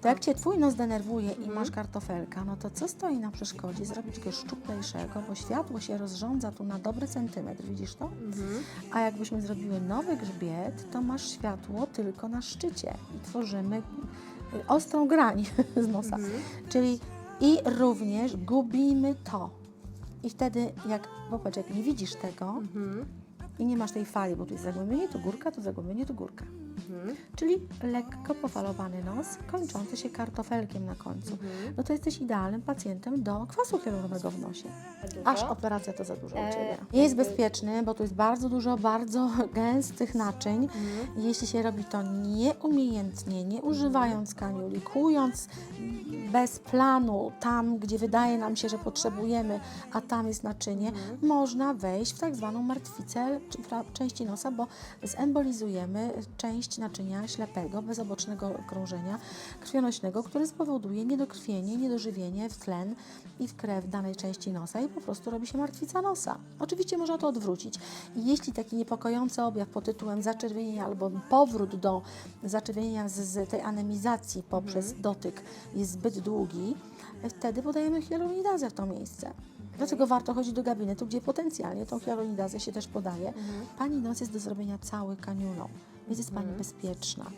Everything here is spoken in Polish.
To jak Cię Twój nos denerwuje i masz kartofelka, no to co stoi na przeszkodzie zrobić go szczuplejszego, bo światło się rozrządza tu na dobry centymetr, widzisz to? A jakbyśmy zrobiły nowy grzbiet, to masz światło tylko na szczycie i tworzymy ostrą grań z nosa. Czyli i również gubimy to. I wtedy, jak, popatrz, jak nie widzisz tego i nie masz tej fali, bo tu jest zagłębienie, tu górka, tu zagłębienie, tu górka. Czyli lekko pofalowany nos, kończący się kartofelkiem na końcu. No to jesteś idealnym pacjentem do kwasu hialuronowego w nosie. Aż operacja to za dużo u E, Ciebie. Nie jest bezpieczny, bo tu jest bardzo dużo bardzo gęstych naczyń. Mhm. Jeśli się robi to nieumiejętnie, nie używając kaniuli, kując bez planu tam, gdzie wydaje nam się, że potrzebujemy, a tam jest naczynie, Mhm. można wejść w tak zwaną martwicę części nosa, bo zembolizujemy część naczynia ślepego, bezobocznego krążenia krwionośnego, które spowoduje niedokrwienie, niedożywienie w tlen i w krew danej części nosa i po prostu robi się martwica nosa. Oczywiście można to odwrócić. I jeśli taki niepokojący objaw pod tytułem zaczerwienienia albo powrót do zaczerwienienia z, z tej anemizacji poprzez dotyk jest zbyt długi, wtedy podajemy hialuronidazę w to miejsce. Dlatego warto chodzić do gabinetu, gdzie potencjalnie tą hialuronidazę się też podaje. Pani nos jest do zrobienia cały kaniulą, więc jest Pani bezpieczna.